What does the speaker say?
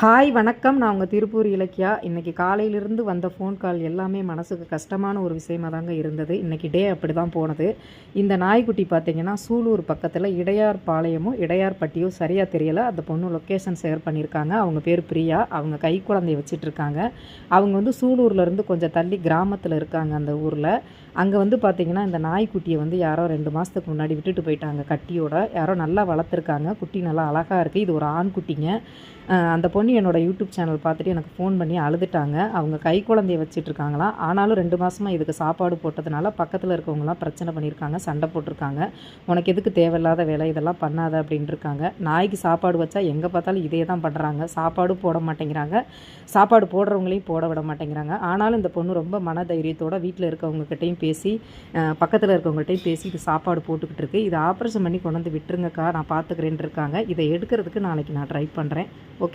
Hi வணக்கம். நான் உங்கள் திருப்பூர் இலக்கியா. இன்றைக்கி காலையிலிருந்து வந்த ஃபோன் கால் எல்லாமே மனசுக்கு கஷ்டமான ஒரு விஷயமா தாங்க இருந்தது. இன்றைக்கி டே அப்படி தான் போனது. இந்த நாய்க்குட்டி பார்த்தீங்கன்னா சூலூர் பக்கத்தில் இடையார் பாளையமும் இடையார் பட்டியும் சரியாக தெரியலை. அந்த பொண்ணு லொக்கேஷன் ஷேர் பண்ணியிருக்காங்க. அவங்க பேர் பிரியா. அவங்க கை குழந்தைய வச்சிட்ருக்காங்க. அவங்க வந்து சூலூர்லேருந்து கொஞ்சம் தள்ளி கிராமத்தில் இருக்காங்க அந்த ஊரில். அங்கே வந்து பார்த்தீங்கன்னா இந்த நாய்க்குட்டியை வந்து யாரோ ரெண்டு மாதத்துக்கு முன்னாடி விட்டுட்டு போயிட்டாங்க கட்டியோட. யாரோ நல்லா வளர்த்துருக்காங்க. குட்டி நல்லா அழகாக இருக்குது இது ஒரு ஆண் குட்டிங்க அந்த பொண்ணு என்னோட யூடியூப் சேனல் பார்த்துட்டு எனக்கு ஃபோன் பண்ணி அழுதுட்டாங்க. அவங்க கை குழந்தைய வச்சிட்ருக்காங்களாம் ஆனாலும் ரெண்டு மாதமாக இதுக்கு சாப்பாடு போட்டதுனால பக்கத்தில் இருக்கவங்களாம் பிரச்சனை பண்ணியிருக்காங்க சண்டை போட்டிருக்காங்க. உனக்கு எதுக்கு தேவையில்லாத வேலை? இதெல்லாம் பண்ணாத அப்படின்னு இருக்காங்க நாய்க்கு சாப்பாடு வச்சா எங்கே பார்த்தாலும் இதே தான் பண்ணுறாங்க சாப்பாடு போட மாட்டேங்கிறாங்க. சாப்பாடு போடுறவங்களையும் போட விட மாட்டேங்கிறாங்க. ஆனாலும் இந்த பொண்ணு ரொம்ப மன தைரியத்தோட வீட்டில் இருக்கவங்ககிட்டையும் பேசி பக்கத்தில் இருக்கவங்கள்ட்டையும் பேசி இது சாப்பாடு போட்டுக்கிட்டு இருக்கு இதை ஆப்ரேஷன் பண்ணி கொண்டு வந்து விட்டுருங்கக்கா நான் பார்த்துக்கிறேன் இருக்காங்க இதை எடுக்கிறதுக்கு நாளைக்கு நான் ட்ரை பண்ணுறேன் ஓகே